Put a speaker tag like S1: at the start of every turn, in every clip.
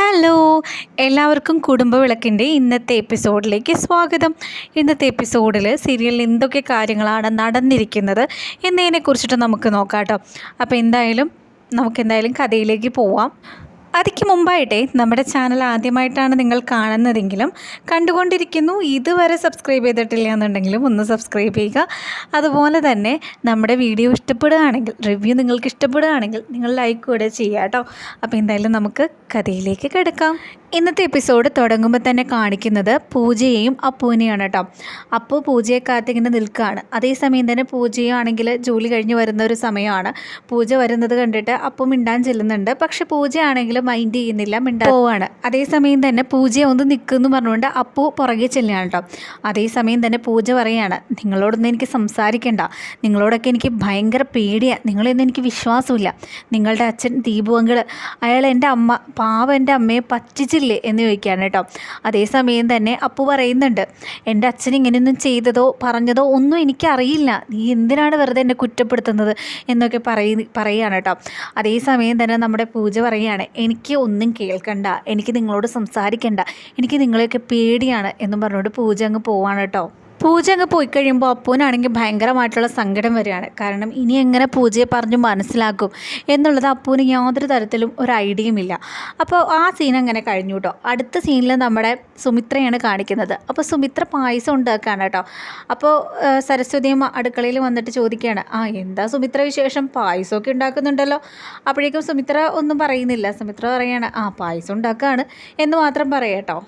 S1: Hello എല്ലാവർക്കും കുടുംബവിളക്കിന്റെ ഇന്നത്തെ എപ്പിസോഡിലേക്ക് സ്വാഗതം. ഇന്നത്തെ എപ്പിസോഡിൽ സീരിയലിൽ എന്തൊക്കെ കാര്യങ്ങളാണ് നടന്നിരിക്കുന്നത് എന്നതിനെ കുറിച്ചിട്ട് നമുക്ക് നോക്കാം കേട്ടോ. അപ്പോൾ എന്തായാലും നമുക്ക് എന്തായാലും കഥയിലേക്ക് പോവാം. അതിക്ക് മുമ്പായിട്ടേ നമ്മുടെ ചാനൽ ആദ്യമായിട്ടാണ് നിങ്ങൾ കാണുന്നതെങ്കിലും കണ്ടുകൊണ്ടിരിക്കുന്നു ഇതുവരെ സബ്സ്ക്രൈബ് ചെയ്തിട്ടില്ല എന്നുണ്ടെങ്കിലും ഒന്ന് സബ്സ്ക്രൈബ് ചെയ്യുക. അതുപോലെ തന്നെ നമ്മുടെ വീഡിയോ ഇഷ്ടപ്പെടുകയാണെങ്കിൽ റിവ്യൂ നിങ്ങൾക്ക് ഇഷ്ടപ്പെടുകയാണെങ്കിൽ നിങ്ങൾ ലൈക്ക് കൂടെ ചെയ്യുക കേട്ടോ. അപ്പോൾ എന്തായാലും നമുക്ക് കഥയിലേക്ക് കിടക്കാം. ഇന്നത്തെ എപ്പിസോഡ് തുടങ്ങുമ്പോൾ തന്നെ കാണിക്കുന്നത് പൂജയെയും അപ്പൂവിനെയാണ് കേട്ടോ. അപ്പു പൂജയെ കാത്തിങ്ങനെ നിൽക്കുകയാണ്. അതേസമയം തന്നെ പൂജയാണെങ്കിൽ ജോലി കഴിഞ്ഞ് വരുന്ന ഒരു സമയമാണ്. പൂജ വരുന്നത് കണ്ടിട്ട് അപ്പു മിണ്ടാൻ ചെല്ലുന്നുണ്ട്. പക്ഷെ പൂജയാണെങ്കിൽ മൈൻഡ് ചെയ്യുന്നില്ല മിണ്ടാൻ പോവാണ്. അതേസമയം തന്നെ പൂജ ഒന്ന് നിൽക്കുമെന്ന് പറഞ്ഞുകൊണ്ട് അപ്പു പുറകെ ചെല്ലുകയാണ് കേട്ടോ. അതേസമയം തന്നെ പൂജ പറയാണ് നിങ്ങളോടൊന്നും എനിക്ക് സംസാരിക്കണ്ട. നിങ്ങളോടൊക്കെ എനിക്ക് ഭയങ്കര പേടിയാണ് നിങ്ങളെയൊന്നും എനിക്ക് വിശ്വാസമില്ല. നിങ്ങളുടെ അച്ഛൻ ദീപുവങ്കൾ അയാൾ എന്റെ അമ്മ പാവ എന്റെ അമ്മയെ പറ്റിച്ചില്ലേ എന്ന് ചോദിക്കുകയാണ് കേട്ടോ. അതേസമയം തന്നെ അപ്പു പറയുന്നുണ്ട് എന്റെ അച്ഛൻ ഇങ്ങനെയൊന്നും ചെയ്തതോ പറഞ്ഞതോ ഒന്നും എനിക്കറിയില്ല. നീ എന്തിനാണ് വെറുതെ എന്നെ കുറ്റപ്പെടുത്തുന്നത്? എന്നൊക്കെ പറയ പറയുകയാണ് കേട്ടോ. അതേസമയം തന്നെ നമ്മുടെ പൂജ പറയുകയാണ് എനിക്ക് ഒന്നും കേൾക്കണ്ട. എനിക്ക് നിങ്ങളോട് സംസാരിക്കണ്ട. എനിക്ക് നിങ്ങളെയൊക്കെ പേടിയാണ് എന്നും പറഞ്ഞുകൊണ്ട് പൂജ അങ്ങ് പോവാണ് കേട്ടോ. പൂജ അങ്ങ് പോയി കഴിയുമ്പോൾ അപ്പൂനാണെങ്കിൽ ഭയങ്കരമായിട്ടുള്ള സങ്കടം വരികയാണ്. കാരണം ഇനി എങ്ങനെ പൂജയെ പറഞ്ഞ് മനസ്സിലാക്കും എന്നുള്ളത് അപ്പൂന് യാതൊരു തരത്തിലും ഒരു ഐഡിയയും ഇല്ല. അപ്പോൾ ആ സീൻ അങ്ങനെ കഴിഞ്ഞു കേട്ടോ. അടുത്ത സീനിൽ നമ്മുടെ സുമിത്രയാണ് കാണിക്കുന്നത്. അപ്പോൾ സുമിത്ര പായസം ഉണ്ടാക്കുകയാണ് കേട്ടോ. അപ്പോൾ സരസ്വതിയും അടുക്കളയിൽ വന്നിട്ട് ചോദിക്കുകയാണ് ആ എന്താ സുമിത്ര വിശേഷം? പായസമൊക്കെ ഉണ്ടാക്കുന്നുണ്ടല്ലോ? അപ്പോഴേക്കും സുമിത്ര ഒന്നും പറയുന്നില്ല. സുമിത്ര പറയുകയാണ് ആ പായസം ഉണ്ടാക്കുകയാണ് എന്ന് മാത്രം പറയാം കേട്ടോ.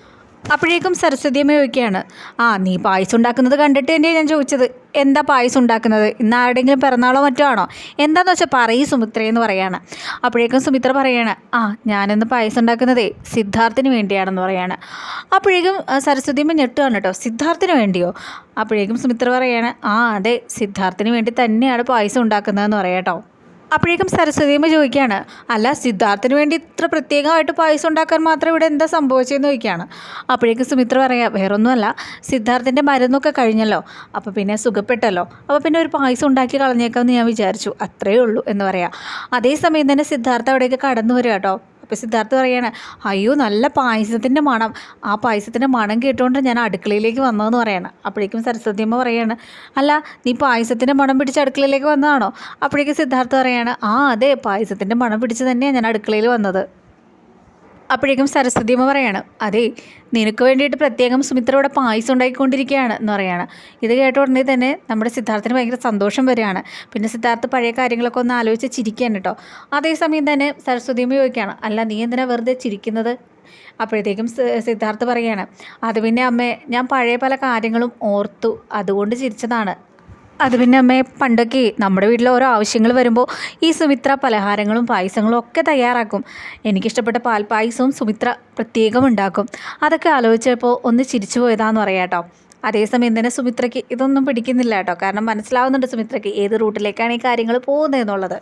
S1: അപ്പോഴേക്കും സരസ്വതിയമ്മ ചോദിക്കുകയാണ് ആ നീ പായസം ഉണ്ടാക്കുന്നത് കണ്ടിട്ട് തന്നെയാണ് ഞാൻ ചോദിച്ചത്. എന്താ പായസം ഉണ്ടാക്കുന്നത്? ഇന്ന് ആരുടെയെങ്കിലും പിറന്നാളോ മറ്റോ ആണോ? എന്താണെന്ന് വെച്ചാൽ പറയും സുമിത്രയെന്ന് പറയാണ്. അപ്പോഴേക്കും സുമിത്ര പറയാണ് ആ ഞാനിന്ന് പായസം ഉണ്ടാക്കുന്നതേ സിദ്ധാർത്ഥിന് വേണ്ടിയാണെന്ന് പറയാണ്. അപ്പോഴേക്കും സരസ്വതിയമ്മ ഞെട്ടുകയാണ് കേട്ടോ സിദ്ധാർത്ഥിന് വേണ്ടിയോ? അപ്പോഴേക്കും സുമിത്ര പറയാണ് ആ അതെ സിദ്ധാർത്ഥിന് വേണ്ടി തന്നെയാണ് പായസം ഉണ്ടാക്കുന്നതെന്ന് പറയാം കേട്ടോ. അപ്പോഴേക്കും സരസ്വതിയമ്മ ചോദിക്കുകയാണ് അല്ല സിദ്ധാർത്ഥിന് വേണ്ടി ഇത്ര പ്രത്യേകമായിട്ട് പായസം ഉണ്ടാക്കാൻ മാത്രം ഇവിടെ എന്താ സംഭവിച്ചതെന്ന് ചോദിക്കുകയാണ്. അപ്പോഴേക്കും സുമിത്ര പറയാം വേറൊന്നുമല്ല സിദ്ധാർത്ഥിന്റെ മരുന്നൊക്കെ കഴിഞ്ഞല്ലോ അപ്പോൾ പിന്നെ സുഖപ്പെട്ടല്ലോ അപ്പോൾ പിന്നെ ഒരു പായസം ഉണ്ടാക്കി കളഞ്ഞേക്കാമെന്ന് ഞാൻ വിചാരിച്ചു അത്രയേ ഉള്ളൂ എന്ന് പറയാം. അതേസമയം തന്നെ സിദ്ധാർത്ഥ അവിടേക്ക് കടന്നു വരിക കേട്ടോ. അപ്പോൾ സിദ്ധാർത്ഥ പറയാണ് അയ്യോ നല്ല പായസത്തിന്റെ മണം. ആ പായസത്തിന്റെ മണം കേട്ടുകൊണ്ട് ഞാൻ അടുക്കളയിലേക്ക് വന്നതെന്ന് പറയാണ്. അപ്പോഴേക്കും സരസ്വതിയമ്മ പറയാണ് അല്ല നീ പായസത്തിന്റെ മണം പിടിച്ച് അടുക്കളയിലേക്ക് വന്നതാണോ? അപ്പോഴേക്കും സിദ്ധാർത്ഥ് പറയാണ് ആ അതെ പായസത്തിന്റെ മണം പിടിച്ച് തന്നെയാണ് ഞാൻ അടുക്കളയിൽ വന്നത്. അപ്പോഴേക്കും സരസ്വതിയമ്മ പറയാണ് അതെ നിനക്ക് വേണ്ടിയിട്ട് പ്രത്യേകം സുമിത്ര ഇവിടെ പായസം ഉണ്ടാക്കിക്കൊണ്ടിരിക്കുകയാണ് എന്ന് പറയാണ്. ഇത് കേട്ട ഉടനെ തന്നെ നമ്മുടെ സിദ്ധാർത്ഥിന് ഭയങ്കര സന്തോഷം വരികയാണ്. പിന്നെ സിദ്ധാർത്ഥ് പഴയ കാര്യങ്ങളൊക്കെ ഒന്ന് ആലോചിച്ച് ചിരിക്കുകയാണ് കേട്ടോ. അതേസമയം തന്നെ സരസ്വതിയമ്മ ചോദിക്കുകയാണ് അല്ല നീ എന്തിനാ വെറുതെ ചിരിക്കുന്നത്? അപ്പോഴത്തേക്കും സിദ്ധാർത്ഥ് പറയാണ് അത് പിന്നെ അമ്മേ ഞാൻ പഴയ പല കാര്യങ്ങളും ഓർത്തു അതുകൊണ്ട് ചിരിച്ചതാണ്. അത് പിന്നെ അമ്മേ പണ്ടൊക്കെ നമ്മുടെ വീട്ടിൽ ഓരോ ആവശ്യങ്ങൾ വരുമ്പോൾ ഈ സുമിത്ര പലഹാരങ്ങളും പായസങ്ങളും ഒക്കെ തയ്യാറാക്കും. എനിക്കിഷ്ടപ്പെട്ട പാൽ പായസവും സുമിത്ര പ്രത്യേകം ഉണ്ടാക്കും. അതൊക്കെ ആലോചിച്ചപ്പോൾ ഒന്ന് ചിരിച്ചു പോയതാന്ന് പറയാം കേട്ടോ അതേസമയം തന്നെ സുമിത്രയ്ക്ക് ഇതൊന്നും പിടിക്കുന്നില്ല കേട്ടോ കാരണം മനസ്സിലാവുന്നുണ്ട് സുമിത്രയ്ക്ക് ഏത് റൂട്ടിലേക്കാണ് ഈ കാര്യങ്ങൾ പോകുന്നതെന്നുള്ളത്.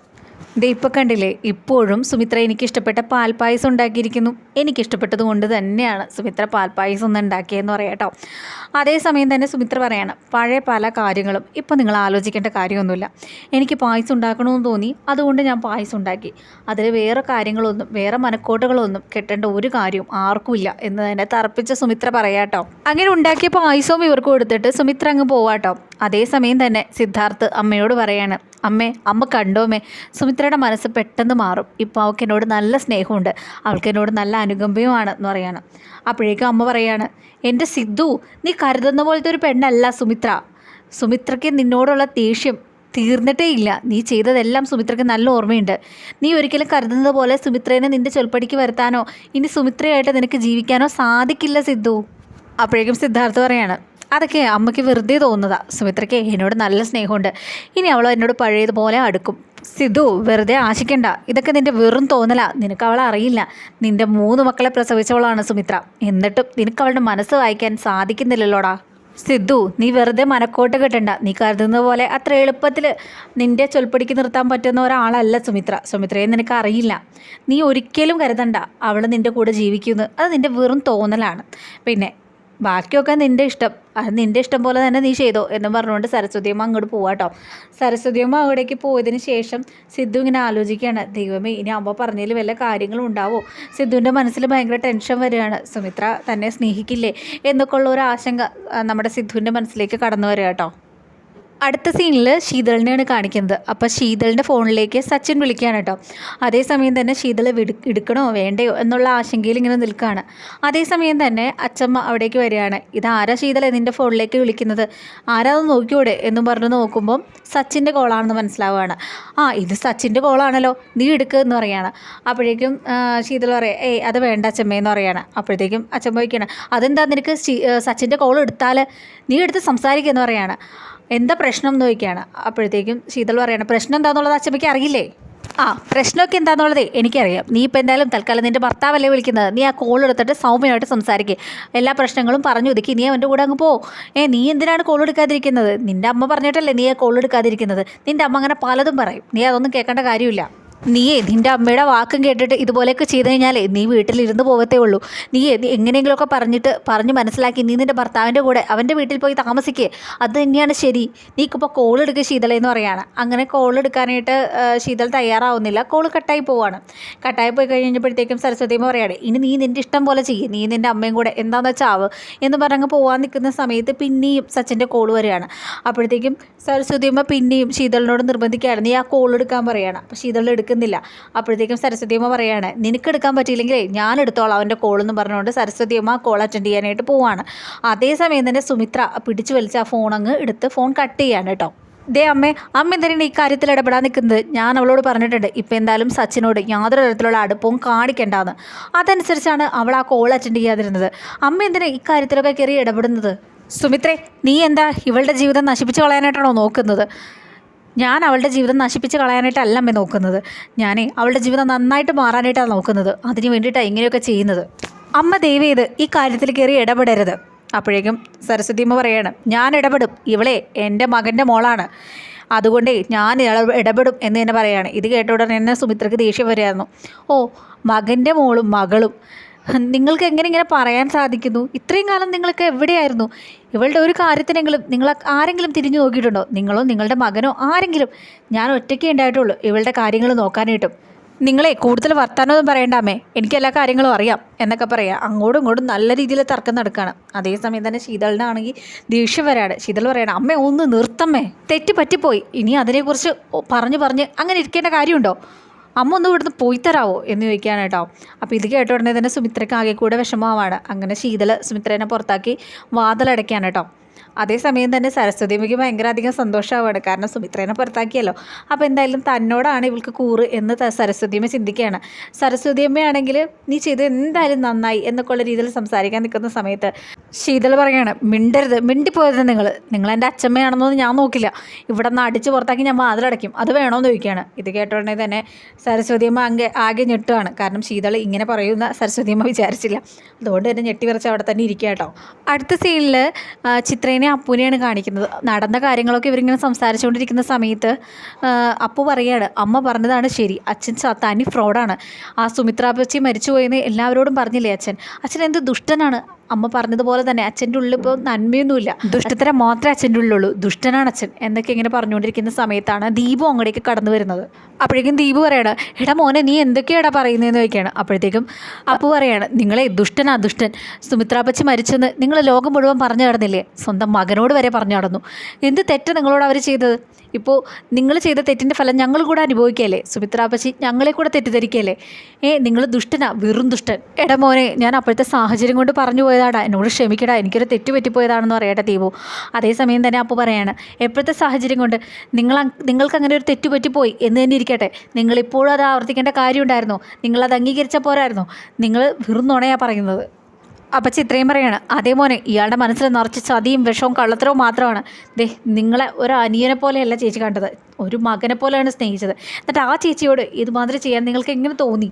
S1: ദേ ഇപ്പോൾ കണ്ടില്ലേ? ഇപ്പോഴും സുമിത്ര എനിക്കിഷ്ടപ്പെട്ട പാൽപ്പായസം ഉണ്ടാക്കിയിരിക്കുന്നു. എനിക്കിഷ്ടപ്പെട്ടത് കൊണ്ട് തന്നെയാണ് സുമിത്ര പാൽപ്പായസം ഒന്ന് ഉണ്ടാക്കിയെന്ന് പറയാം കേട്ടോ അതേസമയം തന്നെ സുമിത്ര പറയാണ് പഴയ പല കാര്യങ്ങളും. ഇപ്പോൾ നിങ്ങൾ ആലോചിക്കേണ്ട കാര്യമൊന്നുമില്ല. എനിക്ക് പായസം ഉണ്ടാക്കണമെന്ന് തോന്നി. അതുകൊണ്ട് ഞാൻ പായസം ഉണ്ടാക്കി. അതിൽ വേറെ കാര്യങ്ങളൊന്നും വേറെ മനക്കോട്ടകളൊന്നും കെട്ടേണ്ട ഒരു കാര്യവും ആർക്കുമില്ല എന്ന് തന്നെ തറപ്പിച്ച സുമിത്ര പറയാട്ടോ അങ്ങനെ ഉണ്ടാക്കിയ പായസവും ഇവർക്ക് കൊടുത്തിട്ട് സുമിത്ര അങ്ങ് പോവാട്ടോ അതേസമയം തന്നെ സിദ്ധാർത്ഥ് അമ്മയോട് പറയാണ് അമ്മേ അമ്മ കണ്ടോമേ സുമിത്രയുടെ മനസ്സ് പെട്ടെന്ന് മാറും. ഇപ്പോൾ അവൾക്ക് എന്നോട് നല്ല സ്നേഹമുണ്ട്. അവൾക്ക് എന്നോട് നല്ല അനുകമ്പയുമാണ് എന്ന് പറയാണ്. അപ്പോഴേക്കും അമ്മ പറയാണ് എന്റെ സിദ്ധു നീ കരുതുന്ന പോലത്തെ ഒരു പെണ്ണല്ല സുമിത്ര. സുമിത്രയ്ക്ക് നിന്നോടുള്ള ദേഷ്യം തീർന്നിട്ടേ ഇല്ല. നീ ചെയ്തതെല്ലാം സുമിത്രയ്ക്ക് നല്ല ഓർമ്മയുണ്ട്. നീ ഒരിക്കലും കരുതുന്നത് പോലെ സുമിത്രേനെ നിന്റെ ചൊൽപ്പടിക്ക് വരുത്താനോ? ഇനി സുമിത്രയായിട്ട് നിനക്ക് ജീവിക്കാനോ സാധിക്കില്ല സിദ്ധു. അപ്പോഴേക്കും സിദ്ധാർത്ഥ പറയാണ് അതൊക്കെ അമ്മയ്ക്ക് വെറുതെ തോന്നുന്നതാ. സുമിത്രയ്ക്ക് എന്നോട് നല്ല സ്നേഹമുണ്ട്. ഇനി അവൾ എന്നോട് പഴയതുപോലെ അടുക്കും. സിധു വെറുതെ ആശിക്കണ്ട. ഇതൊക്കെ നിന്റെ വെറും തോന്നല. നിനക്ക് അവളെ അറിയില്ല. നിന്റെ മൂന്ന് മക്കളെ പ്രസവിച്ചവളാണ് സുമിത്ര. എന്നിട്ടും നിനക്ക് അവളുടെ മനസ്സ് വായിക്കാൻ സാധിക്കുന്നില്ലല്ലോടാ. സിദ്ധു നീ വെറുതെ മനക്കോട്ട് കെട്ടണ്ട. നീ കരുതുന്ന പോലെ അത്ര എളുപ്പത്തിൽ നിന്റെ ചൊൽപ്പടിക്ക് നിർത്താൻ പറ്റുന്ന ഒരാളല്ല സുമിത്ര. സുമിത്രയെ നിനക്ക് അറിയില്ല. നീ ഒരിക്കലും കരുതണ്ട. അവൾ നിന്റെ കൂടെ ജീവിക്കുന്നു. അത് നിന്റെ വെറും തോന്നലാണ്. പിന്നെ ബാക്കിയൊക്കെ നിന്റെ ഇഷ്ടം. അത് നിന്റെ ഇഷ്ടം പോലെ തന്നെ നീ ചെയ്തോ എന്ന് പറഞ്ഞുകൊണ്ട് സരസ്വതിയമ്മ അങ്ങോട്ട് പോവാട്ടോ സരസ്വതിയമ്മ അവിടേക്ക് പോയതിന് ശേഷം സിദ്ധു ഇങ്ങനെ ആലോചിക്കുകയാണ്. ദൈവമേ ഇനി അമ്മ പറഞ്ഞതിൽ വല്ല കാര്യങ്ങളും ഉണ്ടാവോ? സിദ്ധുവിന്റെ മനസ്സിൽ ഭയങ്കര ടെൻഷൻ വരികയാണ്. സുമിത്ര തന്നെ സ്നേഹിക്കില്ലേ? എന്നൊക്കെ ഉള്ള ഒരു ആശങ്ക നമ്മുടെ സിദ്ധുവിന്റെ മനസ്സിലേക്ക് കടന്നു വരിക കേട്ടോ അടുത്ത സീനിൽ ശീതളിനെയാണ് കാണിക്കുന്നത്. അപ്പോൾ ശീതളിന്റെ ഫോണിലേക്ക് സച്ചിൻ വിളിക്കുകയാണ് കേട്ടോ. അതേസമയം തന്നെ ശീതളെ വിടു എടുക്കണോ വേണ്ടയോ എന്നുള്ള ആശങ്കയിൽ ഇങ്ങനെ നിൽക്കുകയാണ്. അതേസമയം തന്നെ അച്ചമ്മ അവിടേക്ക് വരികയാണ്. ഇത് ആരാ ശീതൾ നിന്റെ ഫോണിലേക്ക് വിളിക്കുന്നത്? ആരാ അത് നോക്കിയോടെ എന്നും പറഞ്ഞ് നോക്കുമ്പം സച്ചിന്റെ കോളാണെന്ന് മനസ്സിലാവുകയാണ്. ആ ഇത് സച്ചിന്റെ കോളാണല്ലോ. നീ എടുക്കുക എന്ന് പറയുകയാണ്. അപ്പോഴേക്കും ശീതൾ പറയാം ഏയ് അത് വേണ്ട അച്ചമ്മയെന്ന് പറയുകയാണ്. അപ്പോഴത്തേക്കും അച്ചമ്മ വയ്ക്കുകയാണ്. അതെന്താ നിനക്ക് സച്ചിന്റെ കോൾ എടുത്താൽ നീ എടുത്ത് സംസാരിക്കുക എന്ന് പറയാണ് എന്താ പ്രശ്നം എന്ന് ചോദിക്കുകയാണ്. അപ്പോഴത്തേക്കും ശീതൾ പറയണം പ്രശ്നം എന്താണെന്നുള്ളത് അച്ഛമ്മയ്ക്ക് അറിയില്ലേ? ആ പ്രശ്നമൊക്കെ എന്താണെന്നുള്ളത് എനിക്കറിയാം. നീ ഇപ്പോൾ എന്തായാലും തൽക്കാലം നിന്റെ ഭർത്താവല്ലേ വിളിക്കുന്നത്. നീ ആ കോൾ എടുത്തിട്ട് സൗമ്യമായിട്ട് സംസാരിക്കുക എല്ലാ പ്രശ്നങ്ങളും പറഞ്ഞു ഒതുക്കി. നീ അവന്റെ കൂടെ അങ്ങ് പോ. ഏ നീ എന്തിനാണ് കോൾ എടുക്കാതിരിക്കുന്നത്? നിന്റെ അമ്മ പറഞ്ഞിട്ടല്ലേ നീ ആ കോൾ എടുക്കാതിരിക്കുന്നത്? നിന്റെ അമ്മ അങ്ങനെ പലതും പറയും. നീ അതൊന്നും കേൾക്കേണ്ട കാര്യമില്ല. നീയേ നിന്റെ അമ്മയുടെ വാക്കും കേട്ടിട്ട് ഇതുപോലെയൊക്കെ ചെയ്തു കഴിഞ്ഞാലേ നീ വീട്ടിലിരുന്ന് പോകത്തേ ഉള്ളൂ. നീ എങ്ങനെയെങ്കിലുമൊക്കെ പറഞ്ഞിട്ട് പറഞ്ഞ് മനസ്സിലാക്കി നീ നിന്റെ ഭർത്താവിന്റെ കൂടെ അവന്റെ വീട്ടിൽ പോയി താമസിക്കുക അത് തന്നെയാണ് ശരി. നീക്കിപ്പോൾ കോൾ എടുക്കുക ശീതള എന്ന് പറയാണ്. അങ്ങനെ കോൾ എടുക്കാനായിട്ട് ശീതൾ തയ്യാറാവുന്നില്ല. കോൾ കട്ടായി പോവാണ്. കട്ടായി പോയി കഴിഞ്ഞപ്പോഴത്തേക്കും സരസ്വതിയമ്മ പറയാണ് ഇനി നീ നിന്റെ ഇഷ്ടം പോലെ ചെയ്യും. നീ നിന്റെ അമ്മയും കൂടെ എന്താണെന്ന് വെച്ചാൽ ആവ് എന്ന് പറഞ്ഞ് പോകാൻ നിൽക്കുന്ന സമയത്ത് പിന്നെയും സച്ചിന്റെ കോൾ വരികയാണ്. അപ്പോഴത്തേക്കും സരസ്വതിയമ്മ പിന്നെയും ശീതളിനോട് നിർബന്ധിക്കുകയാണ്. നീ ആ കോൾ എടുക്കാൻ പറയുകയാണ് അപ്പോൾ ശീതൾ എടുക്കുന്നില്ല അപ്പോഴത്തേക്കും സരസ്വതിയമ്മ പറയാണ് നിനക്ക് എടുക്കാൻ പറ്റിയില്ലെങ്കിലേ ഞാൻ എടുത്തോളാം അവന്റെ കോൾ എന്ന് പറഞ്ഞുകൊണ്ട് സരസ്വതിയമ്മ കോൾ അറ്റൻഡ് ചെയ്യാനായിട്ട് പോവാണ്. അതേസമയം തന്നെ സുമിത്ര പിടിച്ചു വലിച്ച് ആ ഫോൺ അങ്ങ് എടുത്ത് ഫോൺ കട്ട് ചെയ്യാണ് കേട്ടോ ദേ അമ്മേ അമ്മ എന്തിനാണ് ഈ കാര്യത്തിൽ ഇടപെടാൻ നിൽക്കുന്നത്? ഞാൻ അവളോട് പറഞ്ഞിട്ടുണ്ട് ഇപ്പം എന്തായാലും സച്ചിനോട് യാതൊരു തരത്തിലുള്ള അടുപ്പവും കാണിക്കേണ്ടാന്ന്. അതനുസരിച്ചാണ് അവൾ ആ കോൾ അറ്റൻഡ് ചെയ്യാതിരുന്നത്. അമ്മ എന്തിനാണ് ഈ കാര്യത്തിലൊക്കെ കയറി ഇടപെടുന്നത്? സുമിത്രേ നീ എന്താ ഇവളുടെ ജീവിതം നശിപ്പിച്ചു കളയാനായിട്ടാണോ നോക്കുന്നത്? ഞാൻ അവളുടെ ജീവിതം നശിപ്പിച്ച് കളയാനായിട്ടല്ല അമ്മ നോക്കുന്നത്. ഞാനേ അവളുടെ ജീവിതം നന്നായിട്ട് മാറാനായിട്ടാണ് നോക്കുന്നത്. അതിന് വേണ്ടിയിട്ടാണ് ഇങ്ങനെയൊക്കെ ചെയ്യുന്നത്. അമ്മ ദയവ് ചെയ്ത് ഈ കാര്യത്തിൽ കയറി ഇടപെടരുത്. അപ്പോഴേക്കും സരസ്വതിയമ്മ പറയാണ് ഞാൻ ഇടപെടും. ഇവളെ എന്റെ മകന്റെ മോളാണ്. അതുകൊണ്ടേ ഞാൻ ഇട- ഇടപെടും. എന്ന് തന്നെ പറയുകയാണ് ഇത് കേട്ട ഉടനെ തന്നെ സുമിത്രയ്ക്ക് ദേഷ്യം വരികയായിരുന്നു. ഓ മകന്റെ മോളും മകളും നിങ്ങൾക്ക് എങ്ങനെ ഇങ്ങനെ പറയാൻ സാധിക്കുന്നു? ഇത്രയും കാലം നിങ്ങൾക്ക് എവിടെയായിരുന്നു? ഇവളുടെ ഒരു കാര്യത്തിനെങ്കിലും നിങ്ങൾ ആരെങ്കിലും തിരിഞ്ഞു നോക്കിയിട്ടുണ്ടോ? നിങ്ങളോ നിങ്ങളുടെ മകനോ ആരെങ്കിലും? ഞാൻ ഒറ്റയ്ക്കേ ഉണ്ടായിട്ടുള്ളൂ. ഇവളുടെ കാര്യങ്ങൾ നോക്കാനായിട്ടും. നിങ്ങളെ കൂടുതൽ വർത്താനമൊന്നും പറയണ്ടാമേ എനിക്ക് എല്ലാ കാര്യങ്ങളും അറിയാം എന്നൊക്കെ പറയാം. അങ്ങോട്ടും ഇങ്ങോട്ടും നല്ല രീതിയിൽ തർക്കം നടക്കുകയാണ് അതേസമയം തന്നെ ശീതളിനാണെങ്കിൽ ദേഷ്യം വരാണ്. ശീതൾ പറയണം അമ്മേ ഒന്ന് നിർത്തമ്മേ. തെറ്റ് പറ്റിപ്പോയി. ഇനി അതിനെക്കുറിച്ച് പറഞ്ഞു പറഞ്ഞ് അങ്ങനെ ഇരിക്കേണ്ട കാര്യമുണ്ടോ? അമ്മ ഒന്ന് ഇവിടുന്ന് പോയി തരാവോ എന്ന് ചോദിക്കുകയാണ് കേട്ടോ. അപ്പോൾ ഇത് കേട്ട ഉടനെ തന്നെ സുമിത്രയ്ക്ക് ആകെ കൂടെ വിഷമമാവാണ്. അങ്ങനെ ശീതള സുമിത്രേനെ പുറത്താക്കി വാതിലടയ്ക്കാണ് കേട്ടോ. അതേസമയം തന്നെ സരസ്വതിയമ്മയ്ക്ക് ഭയങ്കര അധികം സന്തോഷമാവുകയാണ് കാരണം സുമിത്രേനെ പുറത്താക്കിയല്ലോ. അപ്പോൾ എന്തായാലും തന്നോടാണ് ഇവൾക്ക് കൂറ് എന്ന് സരസ്വതിയമ്മ ചിന്തിക്കുകയാണ്. സരസ്വതിയമ്മയാണെങ്കിൽ നീ ചെയ്ത് എന്തായാലും നന്നായി എന്നൊക്കെ ഉള്ള രീതിയിൽ സംസാരിക്കാൻ നിൽക്കുന്ന സമയത്ത് ശീതൾ പറയുകയാണ് മിണ്ടരുത് മിണ്ടിപ്പോയത് നിങ്ങൾ നിങ്ങൾ എന്റെ അച്ഛമ്മയാണെന്നൊന്നും ഞാൻ നോക്കില്ല. ഇവിടെ നിന്ന് അടിച്ച് പുറത്താക്കി ഞാൻ വാതിലടയ്ക്കും. അത് വേണമെന്ന് ചോദിക്കുകയാണ്. ഇത് കേട്ടോടനെ തന്നെ സരസ്വതിയമ്മ അങ്ങ് ആകെ ഞെട്ടുകയാണ് കാരണം ശീതൾ ഇങ്ങനെ പറയുന്ന സരസ്വതിയമ്മ വിചാരിച്ചില്ല. അതുകൊണ്ട് തന്നെ ഞെട്ടി വിറച്ച് അവിടെ തന്നെ ഇരിക്കുക കേട്ടോ. അടുത്ത സീനിൽ ചിത്രേനെ അപ്പുനെയാണ് കാണിക്കുന്നത്. നടന്ന കാര്യങ്ങളൊക്കെ ഇവരിങ്ങനെ സംസാരിച്ചുകൊണ്ടിരിക്കുന്ന സമയത്ത് അപ്പു പറയാണ് അമ്മ പറഞ്ഞതാണ് ശരി. അച്ഛൻ തനി ഫ്രോഡാണ് ആ സുമിത്രാപ്പച്ചി മരിച്ചുപോയെന്ന് എല്ലാവരോടും പറഞ്ഞില്ലേ അച്ഛൻ? അച്ഛൻ എന്ത് ദുഷ്ടനാണ്? അമ്മ പറഞ്ഞതുപോലെ തന്നെ അച്ഛന്റെ ഉള്ളിൽ ഇപ്പോൾ നന്മയൊന്നുമില്ല. ദുഷ്ടത്തരം മാത്രമേ അച്ഛന്റെ ഉള്ളിലുള്ളൂ. ദുഷ്ടനാണ് അച്ഛൻ എന്നൊക്കെ ഇങ്ങനെ പറഞ്ഞുകൊണ്ടിരിക്കുന്ന സമയത്താണ് ദീപു അങ്ങോട്ടേക്ക് കടന്നു വരുന്നത്. അപ്പോഴേക്കും ദീപു പറയാണ് എടാ മോനെ നീ എന്തൊക്കെയാടാ പറയുന്നതെന്ന് ചോദിക്കുകയാണ്. അപ്പോഴത്തേക്കും അപ്പു പറയാണ് നിങ്ങളെ ദുഷ്ടനാ ദുഷ്ടൻ. സുമിത്രാപ്പച്ചി മരിച്ചെന്ന് നിങ്ങൾ ലോകം മുഴുവൻ പറഞ്ഞു കടന്നില്ലേ സ്വന്തം മകനോട് വരെ പറഞ്ഞു കടന്നു എന്ത് തെറ്റ് നിങ്ങളോട് അവർ ചെയ്തത്? ഇപ്പോൾ നിങ്ങൾ ചെയ്ത തെറ്റിന്റെ ഫലം ഞങ്ങൾ കൂടെ അനുഭവിക്കുകയല്ലേ? സുമിത്രാപ്പച്ചി ഞങ്ങളെ കൂടെ തെറ്റിദ്ധരിക്കുകയല്ലേ? ഏ നിങ്ങൾ ദുഷ്ടനാ വെറും ദുഷ്ടൻ. എടാ മോനെ ഞാൻ അപ്പോഴത്തെ സാഹചര്യം കൊണ്ട് പറഞ്ഞു പോയതാടാ. എന്നോട് ക്ഷമിക്കടാ എനിക്കൊരു തെറ്റ് പറ്റിപ്പോയതാണെന്ന് പറയട്ടെ ദീപു അതേസമയം തന്നെ അപ്പോൾ പറയാണ് എപ്പോഴത്തെ സാഹചര്യം കൊണ്ട് നിങ്ങൾ നിങ്ങൾക്ക് അങ്ങനെ ഒരു തെറ്റ് പറ്റിപ്പോയി എന്ന് തന്നെ ഇരിക്കട്ടെ. നിങ്ങളിപ്പോഴും അത് ആവർത്തിക്കേണ്ട കാര്യമുണ്ടായിരുന്നോ. നിങ്ങളത് അംഗീകരിച്ച പോരായിരുന്നു. നിങ്ങൾ വെറും നുണയാണ് പറയുന്നത്. അപ്പം ചിത്രയും പറയാണ്. അതേ മോനെ ഇയാളുടെ മനസ്സിൽ നിറച്ച് ചതിയും വിഷവും കള്ളത്തരവും മാത്രമാണ്. ദേ നിങ്ങളെ ഒരു അനിയനെ പോലെയല്ല ചേച്ചി കണ്ടത്. ഒരു മകനെ പോലെയാണ് സ്നേഹിച്ചത്. എന്നിട്ട് ആ ചേച്ചിയോട് ഇതുമാതിരി ചെയ്യാൻ നിങ്ങൾക്ക് എങ്ങനെ തോന്നി?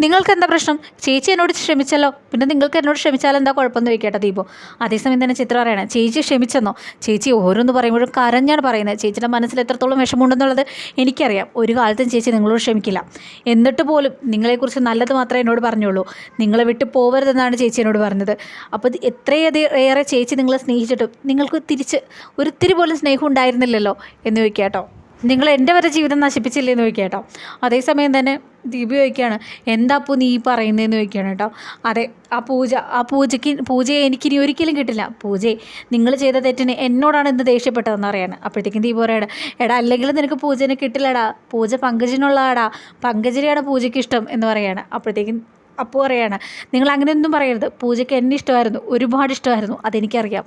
S1: നിങ്ങൾക്ക് എന്താ പ്രശ്നം? ചേച്ചി എന്നോട് ക്ഷമിച്ചല്ലോ. പിന്നെ നിങ്ങൾക്ക് എന്നോട് ക്ഷമിച്ചാൽ എന്താ കുഴപ്പമെന്ന് ചോദിക്കട്ടെ ദീപു. അതേസമയം തന്നെ ചിത്ര പറയണേ ചേച്ചി ക്ഷമിച്ചെന്നോ? ചേച്ചി ഓരോന്ന് പറയുമ്പോഴും കരഞ്ഞാണ് പറയുന്നത്. ചേച്ചിയുടെ മനസ്സിൽ എത്രത്തോളം വിഷമമുണ്ടെന്നുള്ളത് എനിക്കറിയാം. ഒരു കാലത്തും ചേച്ചി നിങ്ങളോട് ക്ഷമിക്കില്ല. എന്നിട്ട് പോലും നിങ്ങളെക്കുറിച്ച് നല്ലത് മാത്രമേ എന്നോട് പറഞ്ഞുള്ളൂ. നിങ്ങളെ വിട്ട് പോകരുതെന്നാണ് ചേച്ചി എന്നോട് പറഞ്ഞത്. അപ്പോൾ എത്രയധികം ഏറെ ചേച്ചി നിങ്ങളെ സ്നേഹിച്ചിട്ടും നിങ്ങൾക്ക് തിരിച്ച് ഒരിത്തിരി പോലും സ്നേഹം ഉണ്ടായിരുന്നില്ലല്ലോ എന്ന് ചോദിക്കാട്ടോ നിങ്ങൾ എന്റെ വരെ ജീവിതം നശിപ്പിച്ചില്ലേ എന്ന് ചോദിക്കുക കേട്ടോ അതേസമയം തന്നെ ദീപി ചോദിക്കുകയാണ് എന്താ അപ്പോൾ നീ പറയുന്നതെന്ന് ചോദിക്കുകയാണ് കേട്ടോ. അതെ ആ പൂജ ആ പൂജയ്ക്ക് പൂജയെ എനിക്കിനി ഒരിക്കലും കിട്ടില്ല. പൂജയെ നിങ്ങൾ ചെയ്ത തെറ്റിന് എന്നോടാണ് ഇന്ന് ദേഷ്യപ്പെട്ടതെന്ന് അറിയാണ് അപ്പോഴത്തേക്കും ദീപ പറയാണ് എടാ അല്ലെങ്കിൽ നിനക്ക് പൂജനെ കിട്ടില്ലടാ. പൂജ പങ്കജിനുള്ളതാടാ. പങ്കജിനെയാണ് പൂജയ്ക്ക് ഇഷ്ടം എന്ന് പറയാണ്. അപ്പോഴത്തേക്കും അപ്പോൾ പറയാണ് നിങ്ങൾ അങ്ങനെ ഒന്നും പറയരുത്. പൂജയ്ക്ക് എന്നെ ഇഷ്ടമായിരുന്നു. ഒരുപാട് ഇഷ്ടമായിരുന്നു. അതെനിക്കറിയാം.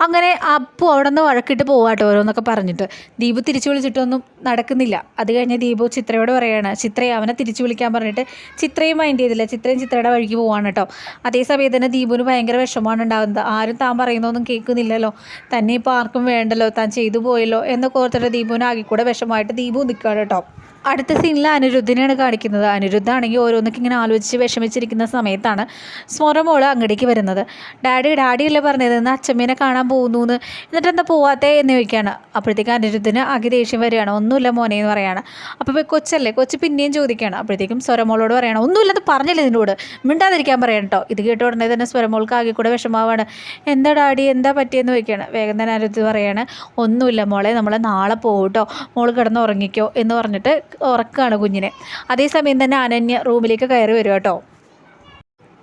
S1: അങ്ങനെ അപ്പു അവിടെ നിന്ന് വഴക്കിട്ട് പോവാട്ടോ ഓരോന്നൊക്കെ പറഞ്ഞിട്ട്. ദീപു തിരിച്ചു വിളിച്ചിട്ടൊന്നും നടക്കുന്നില്ല. അത് കഴിഞ്ഞ് ദീപു ചിത്രയോട് പറയാണ് ചിത്രയെ അവനെ തിരിച്ചു വിളിക്കാൻ പറഞ്ഞിട്ട് ചിത്രയും മൈൻഡ് ചെയ്തില്ല. ചിത്രയും ചിത്രയുടെ വഴിക്ക് പോവാണ് കേട്ടോ അതേസമയം തന്നെ ദീപുവിന് ഭയങ്കര വിഷമമാണ് ഉണ്ടാകുന്നത് ആരും താൻ പറയുന്നൊന്നും കേൾക്കുന്നില്ലല്ലോ. തന്നെ ഇപ്പോൾ ആർക്കും വേണ്ടല്ലോ. താൻ ചെയ്തു പോയല്ലോ എന്നൊക്കെ ഓർത്തിട്ട് ദീപുവിന് ആകെ കൂടെ വിഷമമായിട്ട് ദീപു നിൽക്കുകയാണ് കേട്ടോ അടുത്ത സീനിൽ അനിരുദ്ധിനെയാണ് കാണിക്കുന്നത്. അനിരുദ്ധാണെങ്കിൽ ഓരോന്നൊക്കെ ഇങ്ങനെ ആലോചിച്ച് വിഷമിച്ചിരിക്കുന്ന സമയത്താണ് സ്മോറമോൾ അങ്ങടേക്ക് വരുന്നത്. ഡാഡി ഡാഡിയല്ലേ പറഞ്ഞത്? ഇന്ന് അച്ഛമ്മേനെ കാണാൻ പോകുന്നു എന്ന് എന്നിട്ട് എന്താ പോവാത്തേ? എന്ന് ചോദിക്കുകയാണ്. അപ്പോഴത്തേക്കും അനിരുദ്ധിന് ആകെ ദേഷ്യം വരികയാണ്. ഒന്നുമില്ല മോനെ എന്ന് പറയാണ്. അപ്പോൾ കൊച്ചല്ലേ? കൊച്ച് പിന്നെയും ചോദിക്കുകയാണ്. അപ്പോഴത്തേക്കും സ്വരമോളോട് പറയണം. ഒന്നുമില്ലെന്ന് പറഞ്ഞില്ല ഇതിനോട് മിണ്ടാതിരിക്കാൻ പറയണം കേട്ടോ ഇത് കേട്ട ഉടനെ തന്നെ സ്വരമോൾക്ക് ആകെ കൂടെ വിഷമാവാണ് എന്താ ഡാഡി? എന്താ പറ്റിയെന്ന് ചോദിക്കുകയാണ്. വേഗം തന്നെ അനിരുദ്ധ് പറയാണ്. ഒന്നുമില്ല മോളെ നമ്മൾ നാളെ പോകും കേട്ടോ മോൾ കിടന്ന് ഉറങ്ങിക്കോ എന്ന് പറഞ്ഞിട്ട് ഉറക്കാണ് കുഞ്ഞിനെ. അതേസമയം തന്നെ അനന്യ റൂമിലേക്ക് കയറി വരും കേട്ടോ.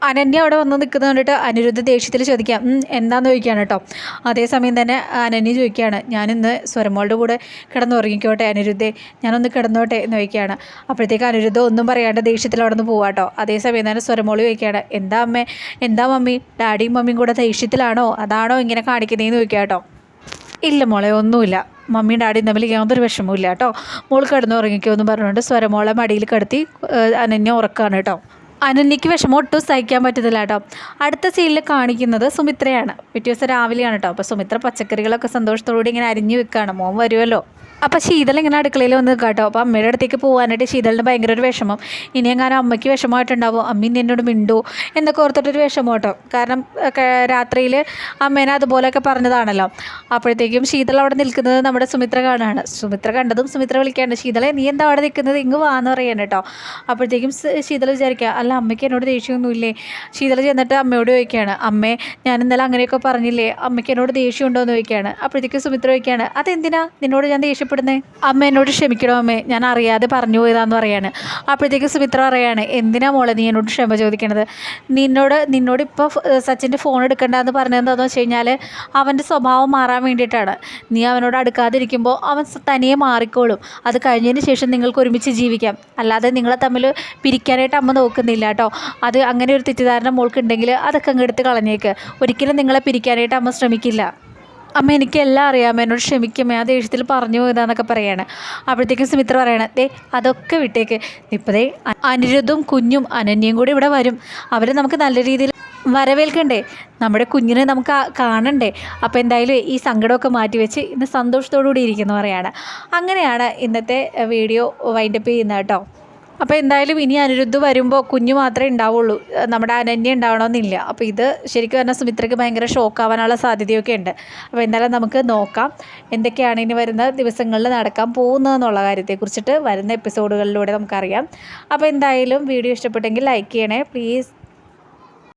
S1: അനന്യ അവിടെ വന്ന് നിൽക്കുന്നത് കണ്ടിട്ട് അനിരുദ്ധ ദേഷ്യത്തിൽ ചോദിക്കാം "ഉം, എന്താന്ന് ചോദിക്കുകയാണ് കേട്ടോ? അതേസമയം തന്നെ അനന്യ ചോദിക്കുകയാണ് ഞാനിന്ന് സ്വരമോളുടെ കൂടെ കിടന്നുറങ്ങിക്കോട്ടെ അനിരുദ്ധേ ഞാനൊന്ന് കിടന്നോട്ടെ എന്ന് ചോദിക്കുകയാണ്. അപ്പോഴത്തേക്ക് അനിരുദ്ധ ഒന്നും പറയാണ്ട് ദേഷ്യത്തിൽ അവിടെ നിന്ന് പോവാട്ടോ അതേസമയം തന്നെ സ്വരമോൾ ചോദിക്കുകയാണ് എന്താ അമ്മേ എന്താ മമ്മി? ഡാഡിയും മമ്മിയും കൂടെ ദേഷ്യത്തിലാണോ? അതാണോ ഇങ്ങനെ കാണിക്കുന്നതെന്ന് ചോദിക്കുക കേട്ടോ. ഇല്ല മോളെ ഒന്നുമില്ല. മമ്മിയും ഡാഡിയും തമ്മിൽ യാതൊരു വിഷമവും ഇല്ല കേട്ടോ. മോൾ കിടന്നുറങ്ങിക്കോ എന്ന് പറഞ്ഞുകൊണ്ട് സ്വരമോളെ മടിയിൽ കിടത്തി അനന്യ ഉറക്കാണ് കേട്ടോ. അനന്യയ്ക്ക് വിഷമം ഒട്ടും സഹിക്കാൻ പറ്റുന്നില്ല കേട്ടോ. അടുത്ത സീനിൽ കാണിക്കുന്നത് സുമിത്രയാണ്. പിറ്റേ ദിവസം രാവിലെയാണ് കേട്ടോ. അപ്പോൾ സുമിത്ര പച്ചക്കറികളൊക്കെ സന്തോഷത്തോടുകൂടി ഇങ്ങനെ അരിഞ്ഞു വെക്കുകയാണ് മോൻ വരുമല്ലോ. അപ്പോൾ ശീതൽ ഇങ്ങനെ അടുക്കളയിൽ വന്ന് കേട്ടോ. അപ്പോൾ അമ്മയുടെ അടുത്തേക്ക് പോകാനായിട്ട് ശീതലിന് ഭയങ്കര ഒരു വിഷമം. ഇനി എങ്ങാനും അമ്മയ്ക്ക് വിഷമമായിട്ടുണ്ടാവും? അമ്മ ഇനി എന്നോട് മിണ്ടോ? എന്നൊക്കെ ഓർത്തിട്ടൊരു വിഷമം കേട്ടോ. കാരണം രാത്രിയിൽ അമ്മേനെ അതുപോലെയൊക്കെ പറഞ്ഞതാണല്ലോ. അപ്പോഴത്തേക്കും ശീതൾ അവിടെ നിൽക്കുന്നത് നമ്മുടെ സുമിത്ര കാണാണ്. സുമിത്ര കണ്ടതും സുമിത്ര വിളിക്കാണ്ട് ശീതളെ നീ എന്താ അവിടെ നിൽക്കുന്നത്? ഇങ്ങ് വാന്ന് പറയാണ് കേട്ടോ. അപ്പോഴത്തേക്കും ശീതൾ വിചാരിക്കുക അല്ല അമ്മയ്ക്ക് എന്നോട് ദേഷ്യമൊന്നുമില്ലേ? ശീതള ചെന്നിട്ട് അമ്മയോട് ചോദിക്കുകയാണ് അമ്മേ ഞാൻ ഇന്നലെ അങ്ങനെയൊക്കെ പറഞ്ഞില്ലേ? അമ്മയ്ക്ക് എന്നോട് ദേഷ്യമുണ്ടോ എന്ന് ചോദിക്കുകയാണ്. അപ്പോഴത്തേക്ക് സുമിത്ര ചോദിക്കുകയാണ് അതെന്തിനാ? നിന്നോട് ഞാൻ ദേഷ്യപ്പെടുന്നത് അമ്മ എന്നോട് ക്ഷമിക്കണോ അമ്മേ ഞാൻ അറിയാതെ പറഞ്ഞു പോയതാന്ന് പറയാണ്. അപ്പോഴത്തേക്ക് സുമിത്ര പറയാണ് എന്തിനാ മോളെ നീ എന്നോട് ക്ഷമ ചോദിക്കണത്? നിന്നോട് നിന്നോട് ഇപ്പോൾ സച്ചിന്റെ ഫോൺ എടുക്കണ്ടെന്ന് പറഞ്ഞതെന്താണെന്ന് വെച്ച് കഴിഞ്ഞാൽ അവന്റെ സ്വഭാവം മാറാൻ വേണ്ടിയിട്ടാണ്. നീ അവനോട് അടുക്കാതിരിക്കുമ്പോൾ അവൻ തനിയെ മാറിക്കോളും. അത് കഴിഞ്ഞതിന് ശേഷം നിങ്ങൾക്ക് ഒരുമിച്ച് ജീവിക്കാം. അല്ലാതെ നിങ്ങളെ തമ്മിൽ പിരിക്കാനായിട്ട് അമ്മ നോക്കുന്നില്ല. കേട്ടോ. അത് അങ്ങനെ ഒരു തെറ്റിദ്ധാരണ മോൾക്കുണ്ടെങ്കിൽ അതൊക്കെ അങ്ങ് എടുത്ത് കളഞ്ഞേക്ക്. ഒരിക്കലും നിങ്ങളെ പിരിക്കാനായിട്ട് അമ്മ ശ്രമിക്കില്ല. അമ്മ എനിക്ക് എല്ലാം അറിയാം. എന്നോട് ക്ഷമിക്കുമ്പോൾ ആ ദേഷ്യത്തിൽ പറഞ്ഞു പോയതാന്നൊക്കെ പറയാണ്. അപ്പോഴത്തേക്കും സുമിത്ര പറയണ ദേ അതൊക്കെ വിട്ടേക്ക്. ഇപ്പോഴേ അനിരുദ്ധും കുഞ്ഞും അനന്യയും കൂടി ഇവിടെ വരും. അവർ നമുക്ക് നല്ല രീതിയിൽ വരവേൽക്കണ്ടേ? നമ്മുടെ കുഞ്ഞിനെ നമുക്ക് കാണണ്ടേ? അപ്പോൾ എന്തായാലും ഈ സങ്കടമൊക്കെ മാറ്റിവെച്ച് ഇന്ന് സന്തോഷത്തോടു കൂടി ഇരിക്കുന്നു പറയാണ്. അങ്ങനെയാണ് ഇന്നത്തെ വീഡിയോ വൈൻഡപ്പ് ചെയ്യുന്നത് കേട്ടോ. അപ്പോൾ എന്തായാലും ഇനി അനിരുദ്ധ് വരുമ്പോൾ കുഞ്ഞു മാത്രമേ ഉണ്ടാവുള്ളൂ. നമ്മുടെ അനന്യ ഉണ്ടാവണമെന്നില്ല. അപ്പോൾ ഇത് ശരിക്കും പറഞ്ഞാൽ സുമിത്രയ്ക്ക് ഭയങ്കര ഷോക്കാവാനുള്ള സാധ്യതയൊക്കെ ഉണ്ട്. അപ്പോൾ എന്തായാലും നമുക്ക് നോക്കാം. എന്തൊക്കെയാണ് ഇനി വരുന്ന ദിവസങ്ങളിൽ നടക്കാൻ പോകുന്നതെന്നുള്ള കാര്യത്തെക്കുറിച്ചിട്ട് വരുന്ന എപ്പിസോഡുകളിലൂടെ നമുക്കറിയാം. അപ്പോൾ എന്തായാലും വീഡിയോ ഇഷ്ടപ്പെട്ടെങ്കിൽ ലൈക്ക് ചെയ്യണേ. പ്ലീസ്